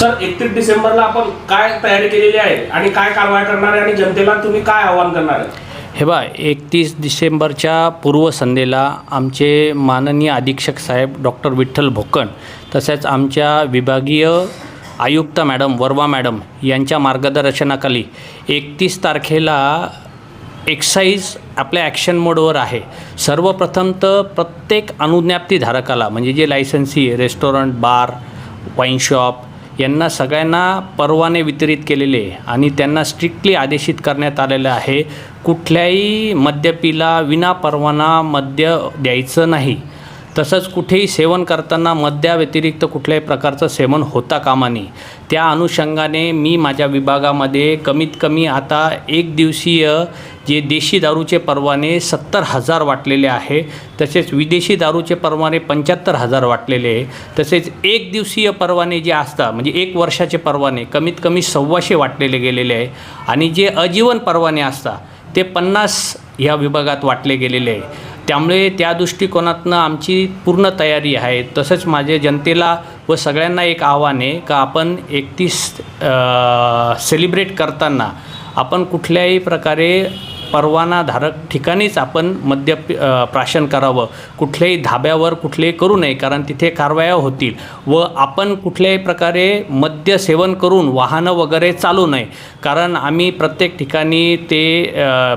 Sir एकतीस डिसेंबरला आपण काय तयारी केलेली आहे आणि काय कारवाई करणार आहे आणि जनतेला तुम्ही काय आवाहन करणार आहे? हे बा एकतीस डिसेंबरच्या पूर्वसंध्येला आमचे माननीय अधीक्षक साहेब डॉक्टर विठ्ठल भोकण तसेच आमच्या विभागीय आयुक्त मॅडम वर्मा मॅडम यांच्या मार्गदर्शनाखाली एकतीस तारखेला एक्साईज आपल्या ॲक्शन मोडवर आहे. सर्वप्रथम तर प्रत्येक अनुज्ञाप्तीधारकाला म्हणजे जे licensee restaurant bar wine shop यांना सगळ्यांना परवाने वितरित केलेले आहे आणि त्यांना स्ट्रिक्टली आदेशित करण्यात आलेलं आहे. कुठल्याही मद्यपीला विना परवाना मद्य द्यायचं नाही. तसंच कुठेही सेवन करताना मद्याव्यतिरिक्त कुठल्याही प्रकारचं सेवन होता कामा नये. त्या अनुषंगाने मी माझ्या विभागामध्ये कमीत कमी आता एक दिवसीय जे देशी दारूचे परवाने सत्तर हजार वाटलेले आहे तसेच विदेशी दारूचे परवाने पंच्याहत्तर हजार वाटलेले आहे तसेच एक दिवसीय परवाने जे असतात म्हणजे एक वर्षाचे परवाने कमीत कमी सव्वाशे वाटलेले गेलेले आहे आणि जे अजीवन परवाने असतात ते पन्नास ह्या विभागात वाटले गेलेले आहे. त्यामुळे त्या दृष्टिकोनातनं आमची पूर्ण तयारी आहे. तसंच माझे जनतेला व सगळ्यांना एक आव्हान आहे का आपण एकतीस सेलिब्रेट करताना आपण कुठल्याही प्रकारे परवानाधारक ठिकाणीच आपण मद्य प्राशन करावं. कुठल्याही धाब्यावर कुठलेही करू नये कारण तिथे कारवाया होतील व आपण कुठल्याही प्रकारे मद्य सेवन करून वाहनं वगैरे चालू नये. कारण आम्ही प्रत्येक ठिकाणी ते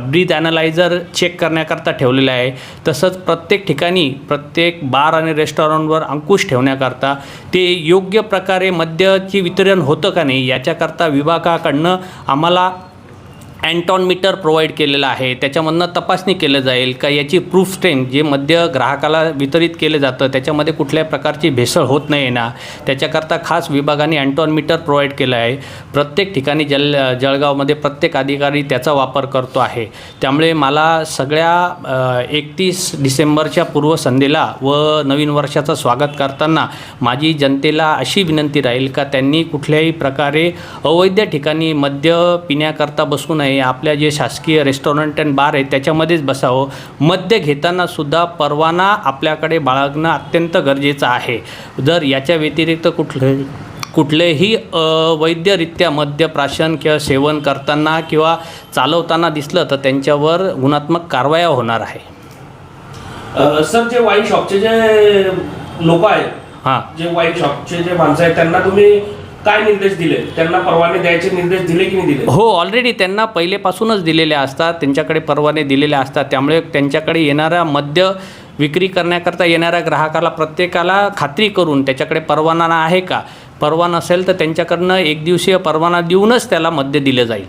ब्रीद ॲनालायझर चेक करण्याकरता ठेवलेलं आहे. तसंच प्रत्येक ठिकाणी प्रत्येक बार आणि रेस्टॉरंटवर अंकुश ठेवण्याकरता ते योग्य प्रकारे मद्याची वितरण होतं का नाही याच्याकरता विभागाकडनं आम्हाला अँटॉन मीटर प्रोव्हाइड केलेलं आहे. त्याच्यामधनं तपासणी केलं जाईल का? याची प्रूफ स्ट्रेंथ जे मद्य ग्राहकाला वितरित केलं जातं त्याच्यामध्ये कुठल्याही प्रकारची भेसळ होत नाही ना. त्याच्याकरता खास विभागाने अँटॉन मीटर प्रोव्हाइड केलं आहे. प्रत्येक ठिकाणी जल जळगावमध्ये प्रत्येक अधिकारी त्याचा वापर करतो आहे. त्यामुळे मला सगळ्या एकतीस डिसेंबरच्या पूर्वसंध्येला व नवीन वर्षाचं स्वागत करताना माझी जनतेला अशी विनंती राहील का त्यांनी कुठल्याही प्रकारे अवैध ठिकाणी मद्य पिण्याकरता बसू नये आपल्या जे शासकीय रेस्टॉरंट अँड बार आहेत त्याच्यामध्येच बसावं. मद्य घेताना सुद्धा परवाना आपल्याकडे बाळगणं अत्यंत गरजेचं आहे. जर याच्या व्यतिरिक्त कुठले कुठलेही अवैधरित्या मद्यप्राशन किंवा सेवन करताना किंवा चालवताना दिसलं तर त्यांच्यावर गुणात्मक कारवाया होणार आहे. सर जे वाईन शॉपचे जे लोक आहेत हां. जे वाईन शॉपचे जे माणसं आहेत त्यांना तुम्ही काय निर्देश दिले? त्यांना परवाने द्यायचे निर्देश दिले की नाही दिले? हो ऑलरेडी त्यांना पहिलेपासूनच दिलेले असतात. त्यांच्याकडे परवाने दिलेले असतात. त्यामुळे त्यांच्याकडे येणाऱ्या मद्य विक्री करण्याकरता येणाऱ्या ग्राहकाला प्रत्येकाला खात्री करून त्याच्याकडे परवाना आहे का? परवाना असेल तर त्यांच्याकडनं एक दिवसीय परवाना देऊनच त्याला मद्य दिलं जाईल.